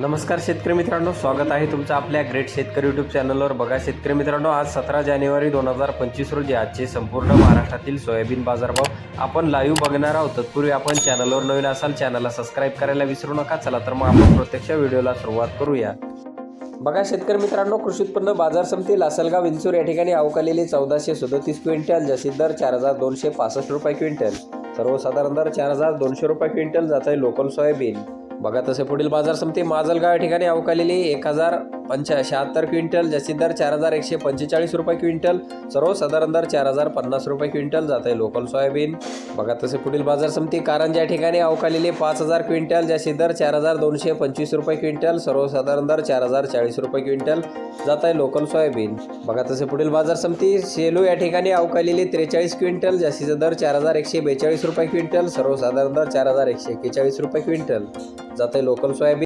नमस्कार शेतकरी मित्रांनो स्वागत आहे तुमचं आपल्या ग्रेट शेतकरी यूट्यूब चॅनलवर बघा शेतकरी मित्रांनो आज सतरा जानेवारी दोन हजार पंचवीस रोजी आजचे संपूर्ण महाराष्ट्रातील सोयाबीन बाजारभाव आपण लाईव्ह बघणार आहोत. तत्पूर्वी आपण चॅनलवर नवीन असाल चॅनलला सबस्क्राईब करायला विसरू नका. चला तर मग आपण प्रत्यक्ष व्हिडिओला सुरुवात करूया. बघा शेतकरी मित्रांनो कृषी उत्पन्न बाजार समिती लासलगाव विंचूर या ठिकाणी अवकालेले चौदाशे सदोतीस क्विंटल जशी दर चार हजार दोनशे पासष्ट रुपये क्विंटल. सर्वसाधारण दर चार हजार दोनशे रुपये क्विंटल जात आहे लोकल सोयाबीन. बघा तसे पुढील बाजार समिती माजलगाव या ठिकाणी अवकालेली एक हजार पंचा शहात्तर क्विंटल जास्तीत दर चार हजार एकशे पंचेचाळीस रुपये क्विंटल सर्वसाधारण दर चार हजार पन्नास रुपये क्विंटल जात आहे लोकल सोयाबीन. बघा तसे पुढील बाजार समिती कारण या ठिकाणी अवकालेले पाच हजार क्विंटल जास्तीत दर चार हजार दोनशे पंचवीस रुपये क्विंटल सर्वसाधारण दर चार हजार चाळीस रुपये क्विंटल जात आहे लोकल सोयाबीन. बघा तसे पुढील बाजार समिती सेलू या ठिकाणी अवकालेले त्रेचाळीस क्विंटल जास्तीचा दर चार हजार एकशे बेचाळीस रुपये क्विंटल सर्वसाधारण दर चार हजार एकशे एक्केचाळीस रुपये क्विंटल जात आहे लोकल सोयाबीन.